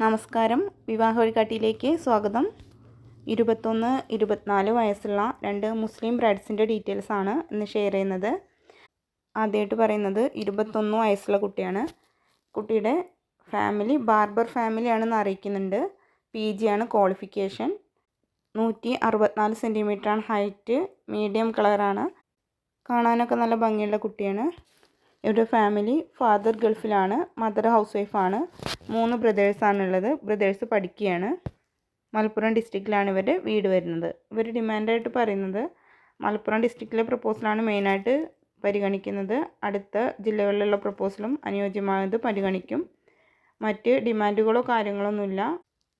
നമസ്കാരം. വിവാഹ വഴികാട്ടിയിലേക്ക് സ്വാഗതം. ഇരുപത്തൊന്ന് ഇരുപത്തിനാല് വയസ്സുള്ള രണ്ട് മുസ്ലിം ബ്രൈഡ്സിന്റെ ഡീറ്റെയിൽസ് ആണ് ഇന്ന് ഷെയർ ചെയ്യുന്നത്. ആദ്യമായിട്ട് പറയുന്നത് ഇരുപത്തൊന്ന് വയസ്സുള്ള കുട്ടിയാണ്. കുട്ടിയുടെ ഫാമിലി ബാർബർ ഫാമിലിയാണെന്ന് അറിയിക്കുന്നുണ്ട്. പി ആണ് ക്വാളിഫിക്കേഷൻ. നൂറ്റി അറുപത്തിനാല് സെന്റിമീറ്ററാണ് ഹൈറ്റ്. മീഡിയം കളറാണ്. കാണാനൊക്കെ നല്ല ഭംഗിയുള്ള കുട്ടിയാണ്. ഇവരുടെ ഫാമിലി ഫാദർ ഗൾഫിലാണ് മദർ ഹൗസ് വൈഫാണ് മൂന്ന് ബ്രദേഴ്സാണുള്ളത് ബ്രദേഴ്സ് പഠിക്കുകയാണ്. മലപ്പുറം ഡിസ്ട്രിക്റ്റിലാണ് ഇവരുടെ വീട് വരുന്നത്. ഇവർ ഡിമാൻഡായിട്ട് പറയുന്നത് മലപ്പുറം ഡിസ്ട്രിക്റ്റിലെ പ്രപ്പോസലാണ് മെയിനായിട്ട് പരിഗണിക്കുന്നത്. അടുത്ത ജില്ലകളിലുള്ള പ്രപ്പോസലും അനുയോജ്യമായത് പരിഗണിക്കും. മറ്റ് ഡിമാൻഡുകളോ കാര്യങ്ങളൊന്നുമില്ല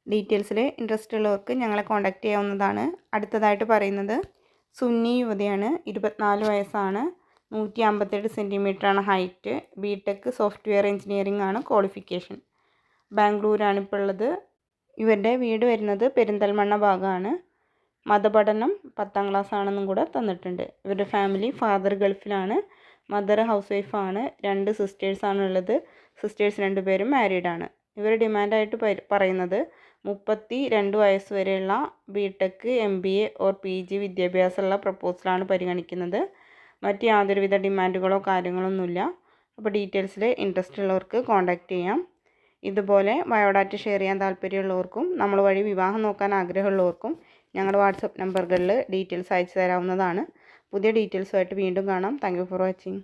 ഡീറ്റെയിൽസിൽ ഇൻട്രസ്റ്റ് ഉള്ളവർക്ക് ഞങ്ങളെ കോൺടാക്റ്റ് ചെയ്യാവുന്നതാണ്. അടുത്തതായിട്ട് പറയുന്നത് സുന്നി യുവതിയാണ്. ഇരുപത്തിനാല് വയസ്സാണ്. നൂറ്റി അമ്പത്തെട്ട് സെന്റിമീറ്ററാണ് height. B tech software engineering ആണ് ക്വാളിഫിക്കേഷൻ. ബാംഗ്ലൂരാണ് ഇപ്പോൾ ഉള്ളത്. ഇവരുടെ വീട് വരുന്നത് പെരിന്തൽമണ്ണ ഭാഗമാണ് മതപഠനം പത്താം ക്ലാസ് ആണെന്നും കൂടെ തന്നിട്ടുണ്ട്. ഇവരുടെ ഫാമിലി ഫാദർ ഗൾഫിലാണ്. മദർ ഹൗസ് വൈഫാണ് രണ്ട് സിസ്റ്റേഴ്സാണ് ഉള്ളത്. സിസ്റ്റേഴ്സ് രണ്ടുപേരും മാരീഡാണ് ഇവർ ഡിമാൻഡായിട്ട് പറയുന്നത് മുപ്പത്തി രണ്ട് വയസ്സ് വരെയുള്ള B tech M B A or P G വിദ്യാഭ്യാസമുള്ള പ്രപ്പോസലാണ് പരിഗണിക്കുന്നത്. മറ്റ് യാതൊരുവിധ ഡിമാൻഡുകളോ കാര്യങ്ങളൊന്നുമില്ല. അപ്പോൾ ഡീറ്റെയിൽസിൽ ഇൻട്രസ്റ്റ് ഉള്ളവർക്ക് കോൺടാക്റ്റ് ചെയ്യാം. ഇതുപോലെ ബയോഡാറ്റ ഷെയർ ചെയ്യാൻ താല്പര്യമുള്ളവർക്കും നമ്മൾ വഴി വിവാഹം നോക്കാൻ ആഗ്രഹമുള്ളവർക്കും ഞങ്ങളുടെ വാട്സപ്പ് നമ്പറുകളിൽ ഡീറ്റെയിൽസ് അയച്ചു തരാവുന്നതാണ്. പുതിയ ഡീറ്റെയിൽസുമായിട്ട് വീണ്ടും കാണാം. Thank for watching.